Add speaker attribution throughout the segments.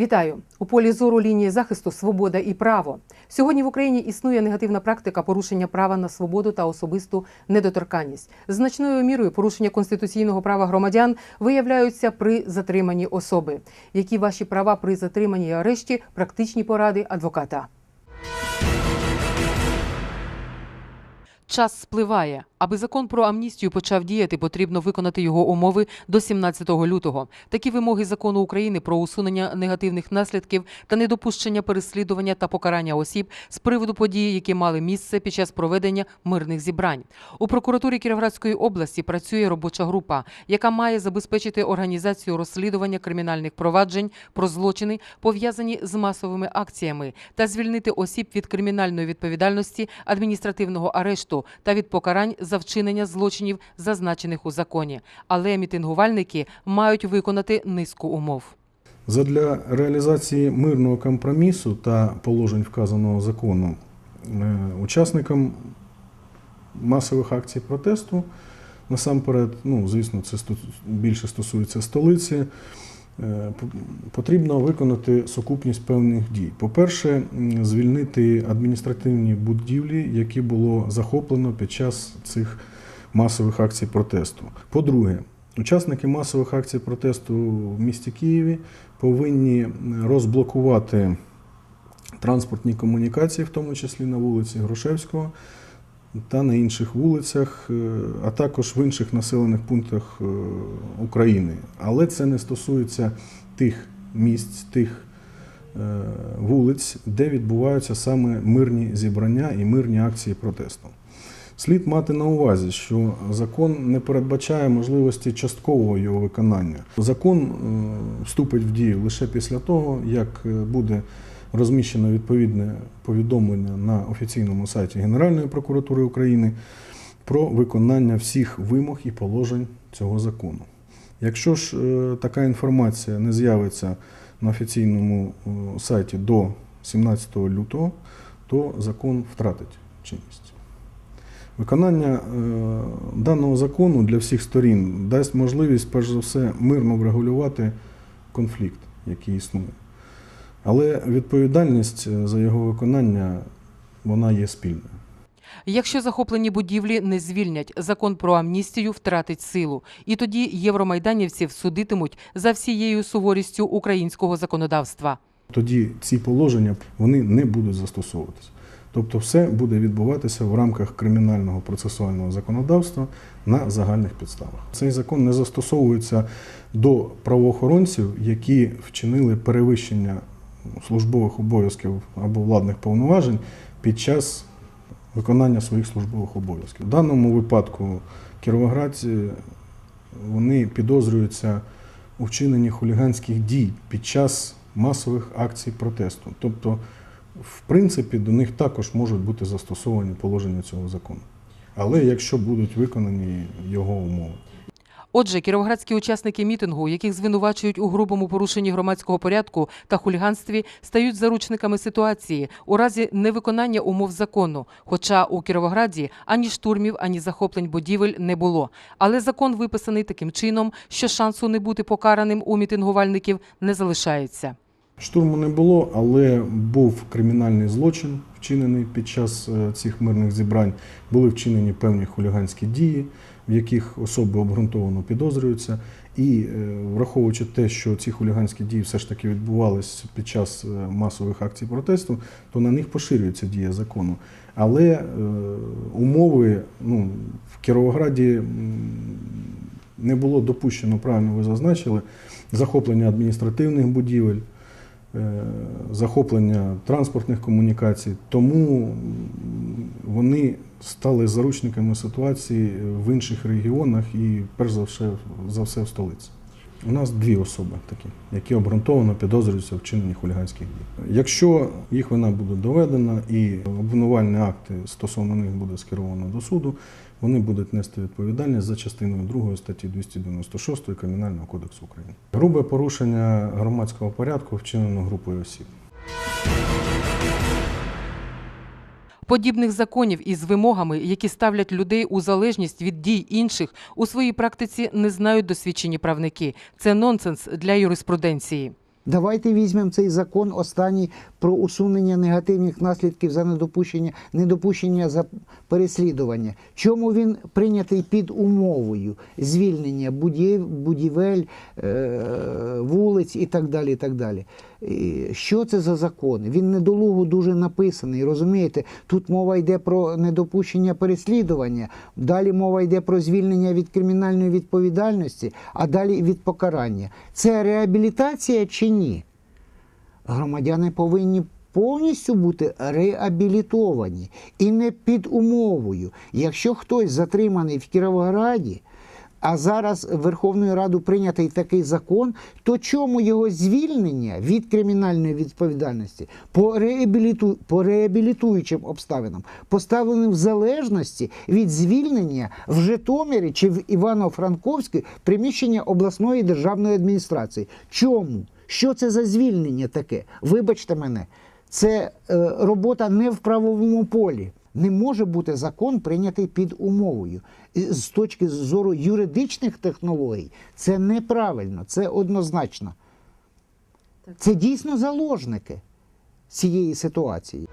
Speaker 1: Вітаю у полі зору лінії захисту Свобода і право. Сьогодні в Україні існує негативна практика порушення права на свободу та особисту недоторканність. Значною мірою порушення конституційного права громадян виявляються при затриманні особи. Які ваші права при затриманні і арешті? Практичні поради адвоката. Час спливає. Аби закон про амністію почав діяти, потрібно виконати його умови до 17 лютого. Такі вимоги закону України про усунення негативних наслідків та недопущення переслідування та покарання осіб з приводу подій, які мали місце під час проведення мирних зібрань. У прокуратурі Кіровоградської області працює робоча група, яка має забезпечити організацію розслідування кримінальних проваджень про злочини, пов'язані з масовими акціями, та звільнити осіб від кримінальної відповідальності, адміністративного арешту та від покарань за вчинення злочинів, зазначених у законі. Але мітингувальники мають виконати низку умов.
Speaker 2: Задля реалізації мирного компромісу та положень вказаного закону е, учасникам масових акцій протесту, насамперед, ну, звісно, це більше стосується столиці, потрібно виконати сукупність певних дій. По-перше, звільнити адміністративні будівлі, які було захоплено під час цих масових акцій протесту. По-друге, учасники масових акцій протесту в місті Києві повинні розблокувати транспортні комунікації, в тому числі на вулиці Грушевського та на інших вулицях, е, а також в інших населених пунктах е, України. Але це не стосується тих місць, тих е, вулиць, де відбуваються саме мирні зібрання і мирні акції протесту. Слід мати на увазі, що закон не передбачає можливості часткового його виконання. Закон вступить в дію лише після того, як буде розміщено відповідне повідомлення на офіційному сайті Генеральної прокуратури України про виконання всіх вимог і положень цього закону. Якщо ж е, така інформація не з'явиться на офіційному е, сайті до 17 лютого, то закон втратить чинність. Виконання е, даного закону для всіх сторін дасть можливість, перш за все, мирно врегулювати конфлікт, який існує. Але відповідальність е, за його виконання вона є спільною.
Speaker 1: Якщо захоплені будівлі не звільнять, закон про амністію втратить силу, і тоді євромайданівців судитимуть за всією суворістю українського законодавства.
Speaker 2: Тоді ці положення вони не будуть застосовуватися. Тобто все буде відбуватися в рамках кримінального процесуального законодавства на загальних підставах. Цей закон не застосовується до правоохоронців, які вчинили перевищення службових обов'язків або владних повноважень під час виконання своїх службових обов'язків. В даному випадку кіровоградці вони підозрюються у вчиненні хуліганських дій під час масових акцій протесту. Тобто, в принципі, до них також можуть бути застосовані положення цього закону. Але якщо будуть виконані його умови.
Speaker 1: Отже, кіровоградські учасники мітингу, яких звинувачують у грубому порушенні громадського порядку та хуліганстві, стають заручниками ситуації у разі невиконання умов закону. Хоча у Кіровограді ані штурмів, ані захоплень будівель не було. Але закон виписаний таким чином, що шансу не бути покараним у мітингувальників не залишається.
Speaker 2: Штурму не було, але був кримінальний злочин, вчинений під час е, цих мирних зібрань. Були вчинені певні хуліганські дії, в яких особи обґрунтовано підозрюються. І е, враховуючи те, що ці хуліганські дії все ж таки відбувалися під час е, масових акцій протесту, то на них поширюється дія закону. Але е, умови ну, в Кіровограді не було допущено, правильно ви зазначили, захоплення адміністративних будівель захоплення транспортних комунікацій, тому вони стали заручниками ситуації в інших регіонах і перш за все, за все в столиці. У нас дві особи такі, які обґрунтовано підозрюються в вчиненні хуліганських дій. Якщо їх вина буде доведена і обвинувальні акти стосовно них буде скеровано до суду, вони будуть нести відповідальність за частиною 2 статті 296 Кримінального кодексу України. Грубе порушення громадського порядку вчинено групою осіб.
Speaker 1: Подібних законів із вимогами, які ставлять людей у залежність від дій інших, у своїй практиці не знають досвідчені правники. Це нонсенс для юриспруденції.
Speaker 3: Давайте візьмемо цей закон останній про усунення негативних наслідків за недопущення, недопущення за переслідування. Чому він прийнятий під умовою звільнення будів, будівель, е, вулиць і так далі. І так далі. Що це за закон? Він недолуго дуже написаний. Розумієте, тут мова йде про недопущення переслідування, далі мова йде про звільнення від кримінальної відповідальності, а далі від покарання. Це реабілітація чи ні? Громадяни повинні повністю бути реабілітовані і не під умовою. Якщо хтось затриманий в Кіровограді, а зараз Верховною Радою прийнятий такий закон, то чому його звільнення від кримінальної відповідальності по, реабіліту... по реабілітуючим обставинам поставлено в залежності від звільнення в Житомирі чи в Івано-Франковській приміщення обласної державної адміністрації? Чому? Що це за звільнення таке? Вибачте мене, це е, робота не в правовому полі. Не може бути закон прийнятий під умовою. І З точки зору юридичних технологій, це неправильно, це однозначно. Це дійсно заложники цієї ситуації.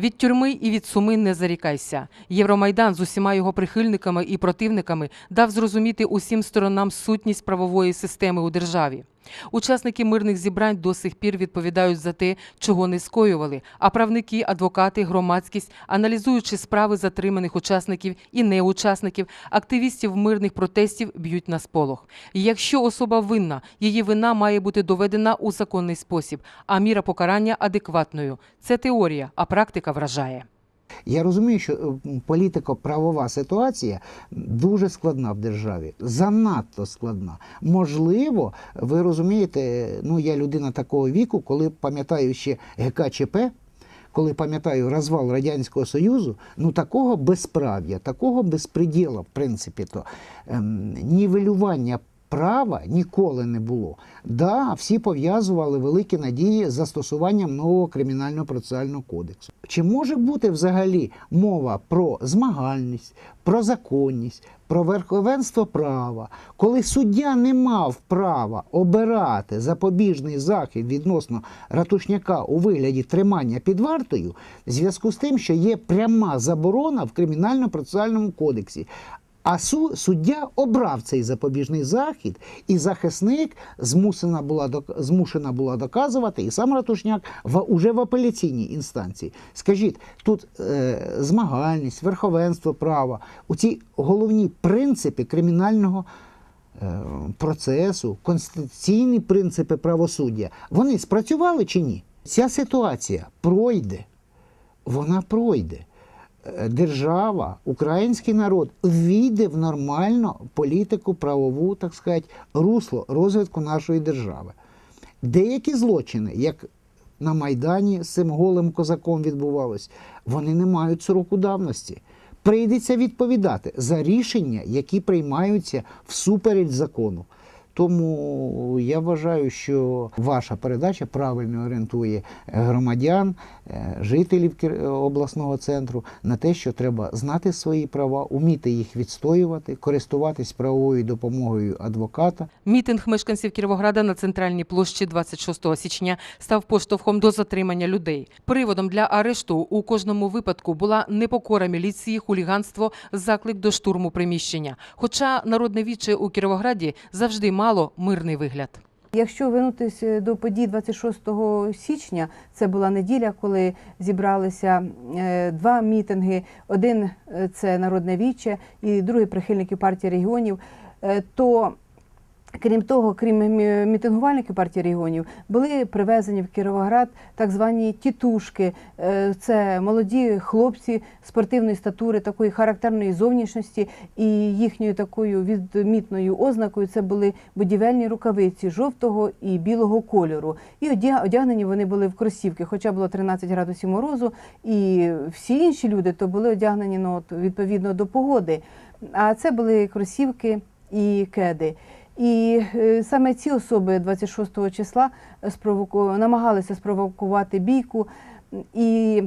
Speaker 1: Від тюрми і від суми не зарікайся. Євромайдан з усіма його прихильниками і противниками дав зрозуміти усім сторонам сутність правової системи у державі. Учасники мирних зібрань до сих пір відповідають за те, чого не скоювали. А правники, адвокати, громадськість, аналізуючи справи затриманих учасників і неучасників, активістів мирних протестів б'ють на сполох. Якщо особа винна, її вина має бути доведена у законний спосіб, а міра покарання адекватною. Це теорія, а практика вражає.
Speaker 3: Я розумію, що е, політико-правова ситуація дуже складна в державі, занадто складна. Можливо, ви розумієте, ну я людина такого віку, коли пам'ятаю ще ГКЧП, коли пам'ятаю розвал Радянського Союзу, ну такого безправ'я, такого безпреділа, в принципі, то ем, нівелювання права ніколи не було. Да, всі пов'язували великі надії з застосуванням нового кримінального процесуального кодексу. Чи може бути взагалі мова про змагальність, про законність, про верховенство права, коли суддя не мав права обирати запобіжний захід відносно ратушняка у вигляді тримання під вартою, в зв'язку з тим, що є пряма заборона в кримінально-процесуальному кодексі. А су- суддя обрав цей запобіжний захід, і захисник змусена була змушена була доказувати, і сам Ратушняк в, уже в апеляційній інстанції. Скажіть, тут е, змагальність, верховенство права, у ці головні принципи кримінального е, процесу, конституційні принципи правосуддя, вони спрацювали чи ні? Ця ситуація пройде, вона пройде. Е, Держава, український народ війде в нормальну політику, правову, так сказати, русло розвитку нашої держави. Деякі злочини, як на Майдані з цим голим козаком відбувалось, вони не мають сроку давності. Прийдеться відповідати за рішення, які приймаються всупереч закону. Тому я вважаю, що ваша передача правильно орієнтує е, громадян, е, жителів обласного центру на те, що треба знати свої права, уміти їх відстоювати, користуватись правовою допомогою адвоката.
Speaker 1: Мітинг мешканців Кіровограда на центральній площі 26 січня став поштовхом до затримання людей. Приводом для арешту у кожному випадку була непокора міліції, хуліганство, заклик до штурму приміщення. Хоча народне віче у Кіровограді завжди мало мирний вигляд.
Speaker 4: Якщо вернутися до подій 26 січня, це була неділя, коли зібралися е, два мітинги. Один е, це народне віче, і другий прихильники партії регіонів. е, То Крім того, крім мі- мітингувальників партії регіонів, були привезені в Кіровоград так звані тітушки. Е, Це молоді хлопці спортивної статури, такої характерної зовнішності, і їхньою такою відмітною ознакою це були будівельні рукавиці жовтого і білого кольору. І одягнені вони були в кросівки, хоча було 13 градусів морозу, і всі інші люди то були одягнені ну, відповідно до погоди. А це були кросівки і кеди. І е, саме ці особи 26 числа намагалися спровокувати бійку. І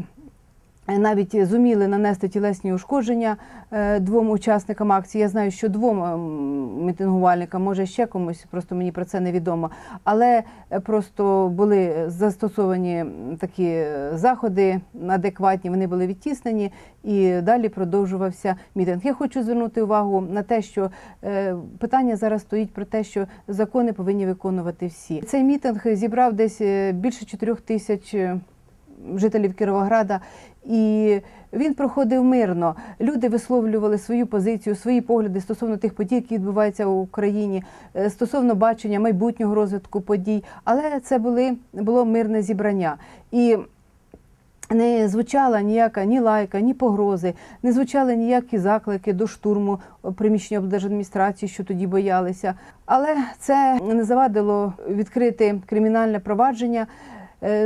Speaker 4: навіть зуміли нанести тілесні ушкодження е, двом учасникам акції. Я знаю, що двом ем, мітингувальникам, може ще комусь, просто мені про це невідомо. Але е, просто були застосовані такі е, заходи адекватні, вони були відтіснені і далі продовжувався мітинг. Я хочу звернути увагу на те, що е, питання зараз стоїть про те, що закони повинні виконувати всі. Цей мітинг зібрав десь е, більше 4 тисяч е, жителів Кіровограда. І він проходив мирно. Люди висловлювали свою позицію, свої погляди стосовно тих подій, які відбуваються в Україні, е, стосовно бачення майбутнього розвитку подій. Але це були було мирне зібрання. І не звучала ніяка ні лайка, ні погрози, не звучали ніякі заклики до штурму приміщення облдержадміністрації, що тоді боялися. Але це не завадило відкрити кримінальне провадження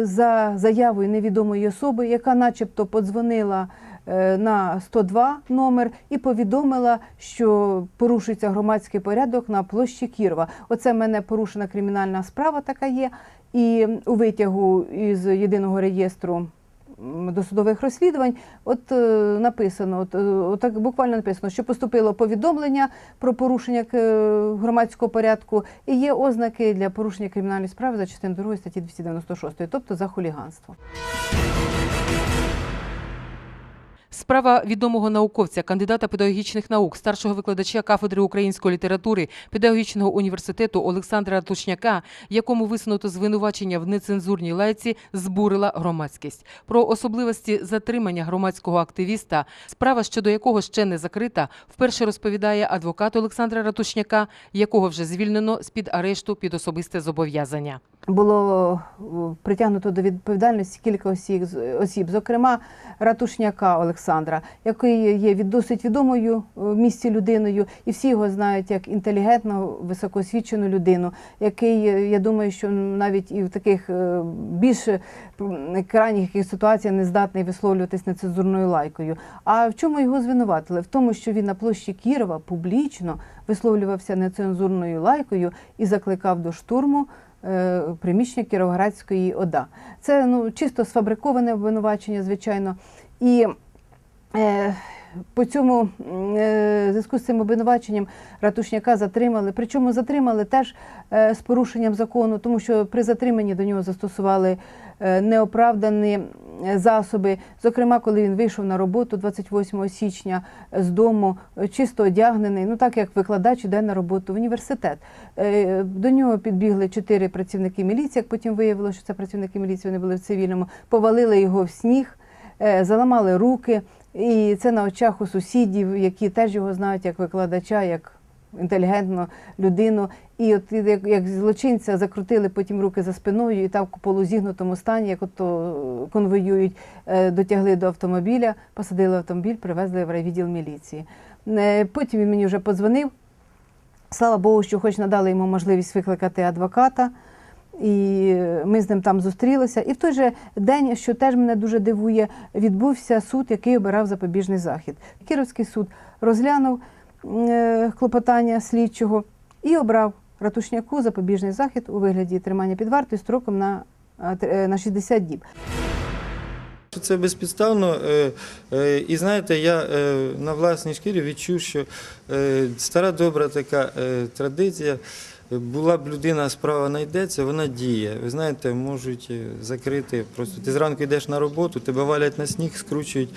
Speaker 4: за заявою невідомої особи, яка, начебто, подзвонила е, на 102 номер і повідомила, що порушується громадський порядок на площі Кірова. Оце в мене порушена кримінальна справа, така є. І у витягу із єдиного реєстру досудових розслідувань, от е, написано, от, от так буквально написано, що поступило повідомлення про порушення е, громадського порядку і є ознаки для порушення кримінальної справи за частиною 2 статті 296, тобто за хуліганство.
Speaker 1: Справа відомого науковця, кандидата педагогічних наук, старшого викладача кафедри української літератури педагогічного університету Олександра Тушняка, якому висунуто звинувачення в нецензурній лайці, збурила громадськість. Про особливості затримання громадського активіста, справа щодо якого ще не закрита, вперше розповідає адвокат Олександра Ратушняка, якого вже звільнено з під арешту під особисте зобов'язання.
Speaker 4: Було притягнуто до відповідальності кілька осіб, зокрема Ратушняка Олександра, який є від досить відомою в місті людиною, і всі його знають як інтелігентну, високоосвічену людину, який, е, я думаю, що навіть і в таких е, більш крайніх ситуаціях не здатний висловлюватись нецензурною лайкою. А в чому його звинуватили? В тому, що він на площі Кірова публічно висловлювався нецензурною лайкою і закликав до штурму приміщення Кіровоградської ОДА. Це ну, чисто сфабриковане обвинувачення, звичайно. І е, по цьому е, зв'язку з цим обвинуваченням Ратушняка затримали. Причому затримали теж е, з порушенням закону, тому що при затриманні до нього застосували е, неоправдані засоби. Зокрема, коли він вийшов на роботу 28 січня з дому, чисто одягнений, ну так як викладач іде на роботу в університет. До нього підбігли чотири працівники міліції, як потім виявилося, що це працівники міліції, вони були в цивільному, повалили його в сніг, заламали руки. І це на очах у сусідів, які теж його знають як викладача, як інтелігентну людину. І от як, як злочинця закрутили потім руки за спиною, і так у полузігнутому стані, як ото конвоюють, е, дотягли до автомобіля, посадили автомобіль, привезли в райвідділ міліції. Е, Потім він мені вже подзвонив. Слава Богу, що хоч надали йому можливість викликати адвоката. І ми з ним там зустрілися. І в той же день, що теж мене дуже дивує, відбувся суд, який обирав запобіжний захід. Кіровський суд розглянув е, клопотання слідчого і обрав Ратушняку запобіжний захід у вигляді тримання під вартою строком на, е, е, на 60 діб.
Speaker 5: Це безпідставно. І знаєте, я на власній шкірі відчув, що стара добра така традиція. Була б людина, справа знайдеться, вона діє. Ви знаєте, можуть е, закрити. Просто ти зранку йдеш на роботу, тебе валять на сніг, скручують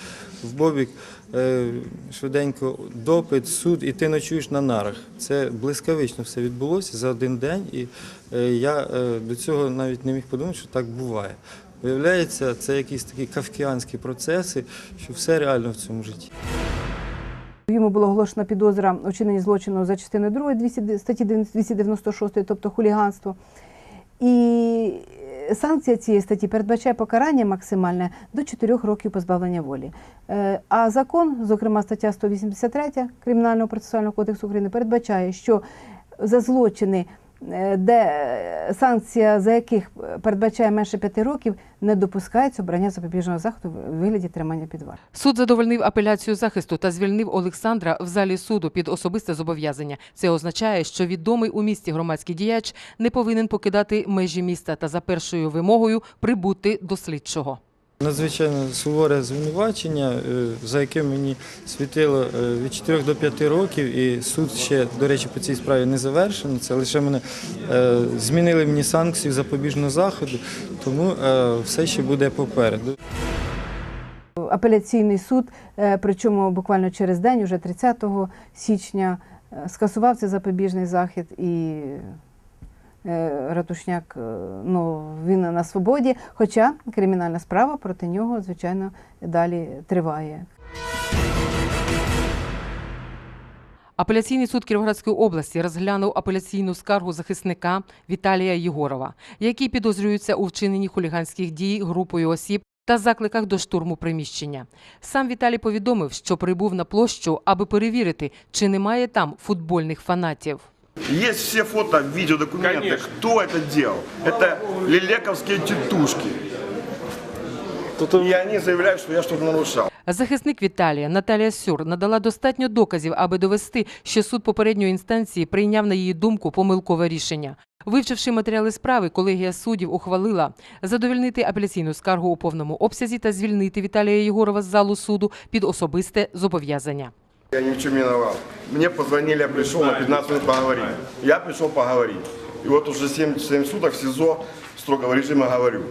Speaker 5: в бобік, е, швиденько допит, суд, і ти ночуєш на нарах. Це блискавично все відбулося за один день, і е, я до цього навіть не міг подумати, що так буває. Виявляється, це якісь такі кавкіанські процеси, що все реально в цьому житті.
Speaker 4: Йому було оголошена підозра у злочину за частиною 2 200 статті 296, тобто хуліганство. І санкція цієї статті передбачає покарання максимальне до 4 років позбавлення волі. Е, А закон, зокрема стаття 183 Кримінального процесуального кодексу України, передбачає, що за злочини, де е, санкція за яких передбачає менше 5 років, не допускається обрання запобіжного заходу в вигляді тримання під вартою.
Speaker 1: Суд задовольнив апеляцію захисту та звільнив Олександра в залі суду під особисте зобов'язання. Це означає, що відомий у місті громадський діяч не повинен покидати межі міста та за першою вимогою прибути до слідчого.
Speaker 5: Надзвичайно суворе звинувачення, е, за яке мені світило е, від 4 до 5 років, і суд ще, до речі, по цій справі не завершений. Це лише мене е, змінили мені санкцію запобіжного заходу, тому все ще буде попереду.
Speaker 4: Апеляційний суд, причому буквально через день, уже 30 січня, скасував цей запобіжний захід і Ратушняк е, ну, він на свободі, хоча кримінальна справа проти нього, звичайно, далі триває.
Speaker 1: Апеляційний суд Кіровоградської області розглянув апеляційну скаргу захисника Віталія Єгорова, який підозрюється у вчиненні хуліганських дій групою осіб та закликах до штурму приміщення. Сам Віталій повідомив, що прибув на площу, аби перевірити, чи немає там футбольних фанатів.
Speaker 6: Есть все фото, видео, документы. Кто это делал? Это лелековские тетушки. И они заявляют, что я что-то нарушал.
Speaker 1: Захисник Віталія Наталія Сюр надала достатньо доказів, аби довести, що суд попередньої інстанції прийняв на її думку помилкове рішення. Вивчивши матеріали справи, колегія суддів ухвалила задовольнити апеляційну скаргу у повному обсязі та звільнити Віталія Єгорова з залу суду під особисте зобов'язання.
Speaker 6: Я ни в чем не виноват. Мне позвонили, я пришел на 15 минут поговорить. Я пришел поговорить. И вот уже 7, 7 суток в СИЗО строгого режима говорю.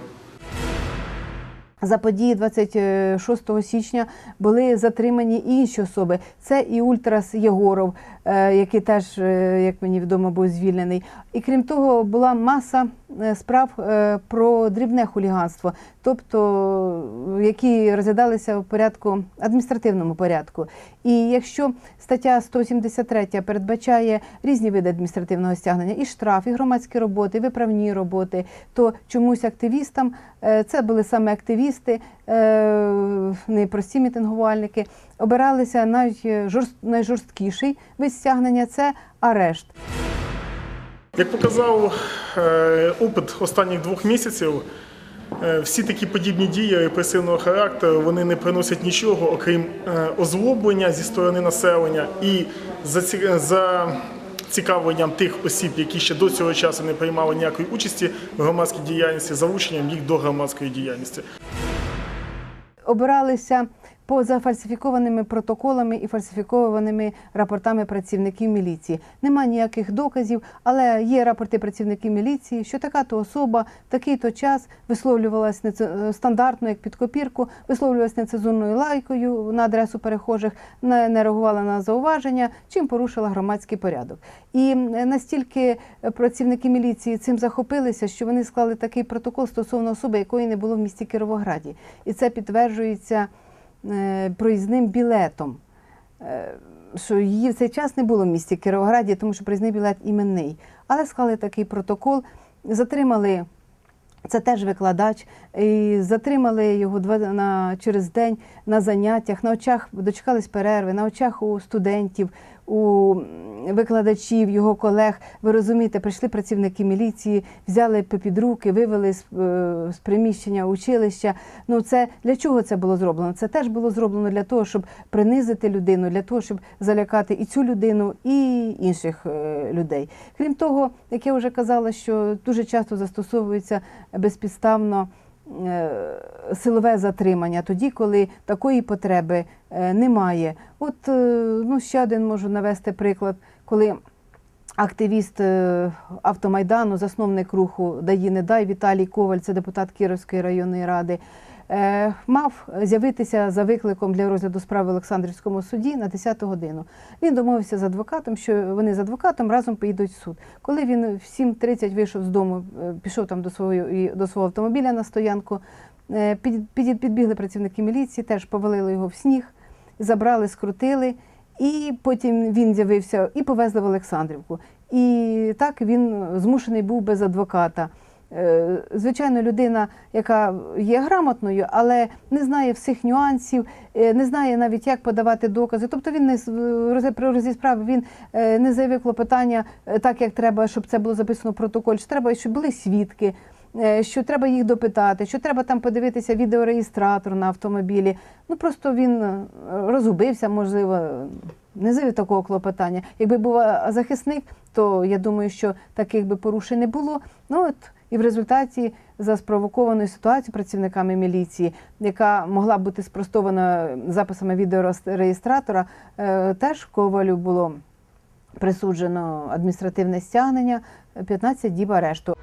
Speaker 4: За події 26 січня були затримані інші особи. Це і Ультрас Єгоров, е, який теж, е, як мені відомо, був звільнений. І крім того, була маса справ е, про дрібне хуліганство, тобто е, які розглядалися в порядку адміністративному порядку. І якщо стаття 173 передбачає різні види адміністративного стягнення, і штраф, і громадські роботи, і виправні роботи, то чомусь активістам е, це були саме активісти, е, не прості мітингувальники, обиралися найжорст- найжорсткіший вид стягнення це арешт.
Speaker 7: Як показав е, опит останніх двох місяців, е, всі такі подібні дії репресивного характеру вони не приносять нічого, окрім е, озлоблення зі сторони населення і заці- зацікавленням тих осіб, які ще до цього часу не приймали ніякої участі в громадській діяльності, залученням їх до громадської діяльності.
Speaker 4: обиралися поза фальсифікованими протоколами і фальсифікованими рапортами працівників міліції. Нема ніяких доказів, але є рапорти працівників міліції, що така то особа в такий-то час висловлювалась неце- стандартно, як під копірку, висловлювалась нецензурною лайкою на адресу перехожих, не не реагувала на зауваження, чим порушила громадський порядок. І настільки працівники міліції цим захопилися, що вони склали такий протокол стосовно особи, якої не було в місті Кіровограді. І це підтверджується е, проїзним білетом. Е, Що її в цей час не було в місті Кіровограді, тому що проїзний білет іменний. Але склали такий протокол, затримали. Це теж викладач, і затримали його на через день на заняттях. На очах дочекались перерви, на очах у студентів, у викладачів, його колег. Ви розумієте, прийшли працівники міліції, взяли під руки, вивели з, е, з приміщення училища. Ну це для чого це було зроблено? Це теж було зроблено для того, щоб принизити людину, для того, щоб залякати і цю людину, і інших е, людей. Крім того, як я вже казала, що дуже часто застосовується безпідставно. Е, Силове затримання тоді, коли такої потреби е, немає. От е, ну ще один можу навести приклад, коли активіст автомайдану, засновник руху Даї не дай Віталій Коваль, це депутат Кіровської районної ради, мав з'явитися за викликом для розгляду справи в Олександрівському суді на 10 годину. Він домовився з адвокатом, що вони з адвокатом разом поїдуть в суд. Коли він в 7.30 вийшов з дому, е, пішов там до свого, до свого автомобіля на стоянку, е, під, під, підбігли працівники міліції, теж повалили його в сніг, забрали, скрутили. І потім він з'явився і повезли в Олександрівку. І так він змушений був без адвоката. Е, Звичайно, людина, яка є грамотною, але не знає всіх нюансів, е, не знає навіть, як подавати докази. Тобто він не при розі справи він е, не заявив клопотання так, як треба, щоб це було записано в протоколі. Що треба, щоб були свідки, що треба їх допитати, що треба там подивитися відеореєстратор на автомобілі. Ну просто він розгубився, можливо, не завів такого клопотання. Якби був захисник, то я думаю, що таких би порушень не було. Ну от і в результаті за спровокованою ситуацією працівниками міліції, яка могла бути спростована записами відеореєстратора, е, теж Ковалю було присуджено адміністративне стягнення, 15 діб арешту.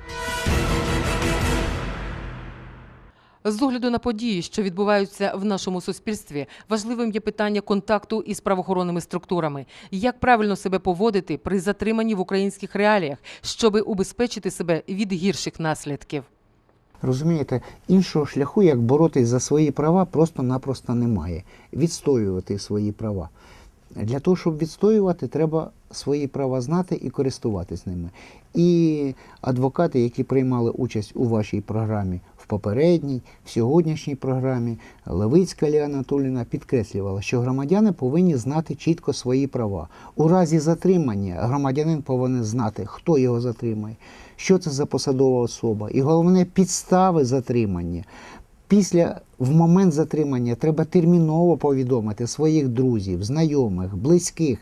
Speaker 1: З огляду на події, що відбуваються в нашому суспільстві, важливим є питання контакту із правоохоронними структурами. Як правильно себе поводити при затриманні в українських реаліях, щоби убезпечити себе від гірших наслідків?
Speaker 3: Розумієте, іншого шляху, як боротись за свої права, просто-напросто немає. Відстоювати свої права. Для того, щоб відстоювати, треба свої права знати і користуватись ними. І адвокати, які приймали участь у вашій програмі попередній, в сьогоднішній програмі, Левицька Лія Анатоліна підкреслювала, що громадяни повинні знати чітко свої права. У разі затримання громадянин повинен знати, хто його затримає, що це за посадова особа, і головне підстави затримання. Після в момент затримання треба терміново повідомити своїх друзів, знайомих, близьких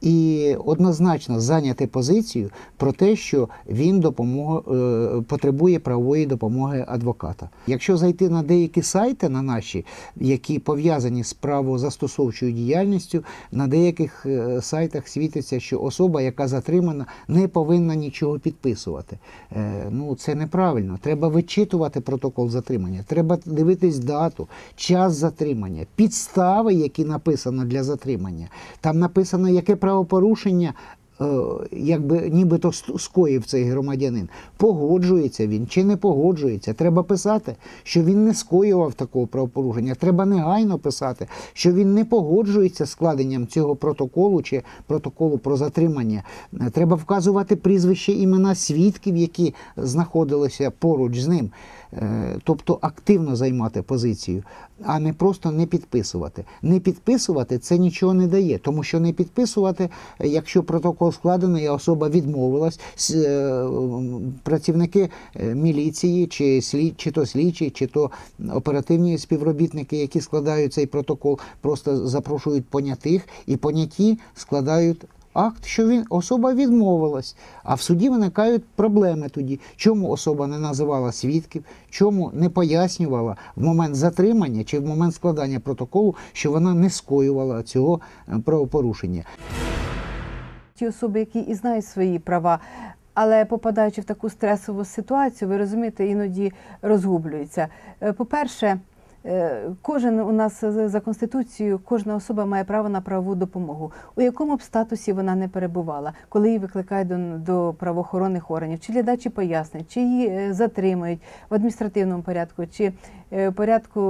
Speaker 3: і однозначно зайняти позицію про те, що він допомог, е, потребує правової допомоги адвоката. Якщо зайти на деякі сайти на наші, які пов'язані з правозастосовчою діяльністю, на деяких е, сайтах світиться, що особа, яка затримана, не повинна нічого підписувати. Е, Ну це неправильно. Треба вичитувати протокол затримання, треба дивитись дату, час затримання, підстави, які написано для затримання. Там написано, яке правопорушення. е, Якби нібито скоїв цей громадянин, погоджується він чи не погоджується. Треба писати, що він не скоював такого правопорушення. Треба негайно писати, що він не погоджується з складенням цього протоколу чи протоколу про затримання. Е, Треба вказувати прізвище імена свідків, які знаходилися поруч з ним. Е, Тобто активно займати позицію, а не просто не підписувати. Не підписувати це нічого не дає, тому що не підписувати, якщо протокол складений, і особа відмовилась, е, працівники е, міліції, чи слід, чи то слідчі, чи то оперативні співробітники, які складають цей протокол, просто запрошують понятих, і поняті складають акт, що він особа відмовилась. А в суді виникають проблеми тоді, чому особа не називала свідків, чому не пояснювала в момент затримання чи в момент складання протоколу, що вона не скоювала цього е, правопорушення.
Speaker 4: ті особи, які і знають свої права, але попадаючи в таку стресову ситуацію, ви розумієте, іноді розгублюються. Е, По-перше, кожен у нас за конституцією, кожна особа має право на правову допомогу, у якому б статусі вона не перебувала, коли її викликають до, до правоохоронних органів, чи для дачі пояснень, чи її е, затримують в адміністративному порядку, чи е, в порядку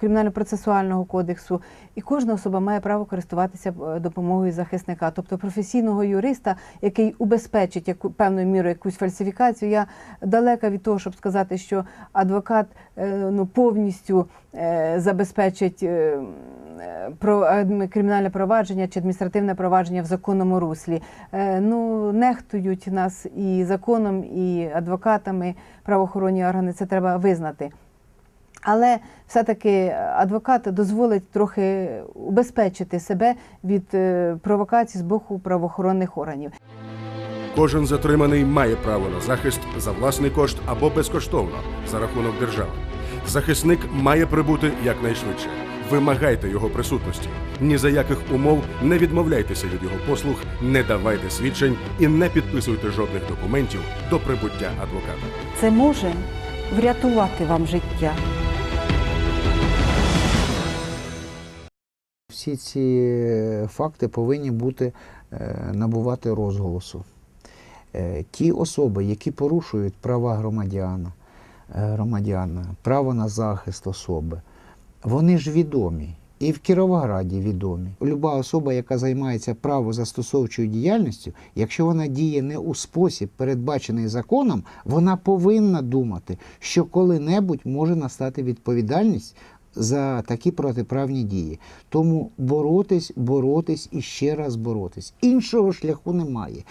Speaker 4: кримінально-процесуального кодексу. І кожна особа має право користуватися е, допомогою захисника, тобто професійного юриста, який убезпечить яку певною мірою якусь фальсифікацію. Я далека від того, щоб сказати, що адвокат е, ну повністю е, забезпечить е, е, про кримінальне провадження чи адміністративне провадження в законному руслі. Е, Ну нехтують нас і законом, і адвокатами правоохоронні органи. Це треба визнати. Але все-таки адвокат дозволить трохи убезпечити себе від е, провокацій з боку правоохоронних органів.
Speaker 8: Кожен затриманий має право на захист за власний кошт або безкоштовно за рахунок держави. Захисник має прибути якнайшвидше. Вимагайте його присутності. Ні за яких умов не відмовляйтеся від його послуг, не давайте свідчень і не підписуйте жодних документів до прибуття адвоката.
Speaker 9: Це може врятувати вам життя.
Speaker 3: Всі ці е, факти повинні бути е, набувати розголосу. Е, Ті особи, які порушують права громадяна, е, громадяна, право на захист особи, вони ж відомі. І в Кіровограді відомі. Люба особа, яка займається правозастосовчою діяльністю, якщо вона діє не у спосіб, передбачений законом, вона повинна думати, що коли-небудь може настати відповідальність за такі протиправні дії. Тому боротись, боротись і ще раз боротись. Іншого шляху немає.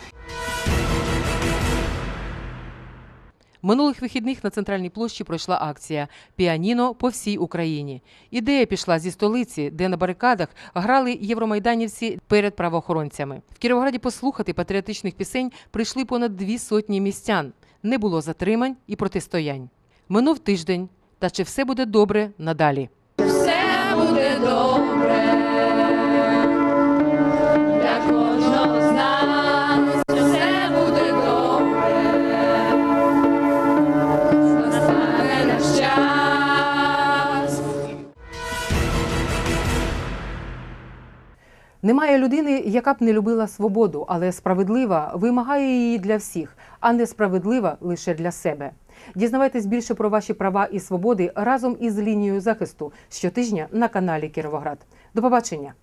Speaker 1: Минулих вихідних на центральній площі пройшла акція Піаніно по всій Україні. Ідея пішла зі столиці, де на барикадах грали євромайданівці перед правоохоронцями. В Кіровограді послухати патріотичних пісень прийшли понад дві сотні містян. Не було затримань і протистоянь. Минув тиждень. Та чи все буде добре надалі?
Speaker 10: Все буде добре
Speaker 1: Немає людини, яка б не любила свободу, але справедлива вимагає її для всіх, а несправедлива лише для себе. Дізнавайтесь більше про ваші права і свободи разом із лінією захисту щотижня на каналі Кіровоград. До побачення.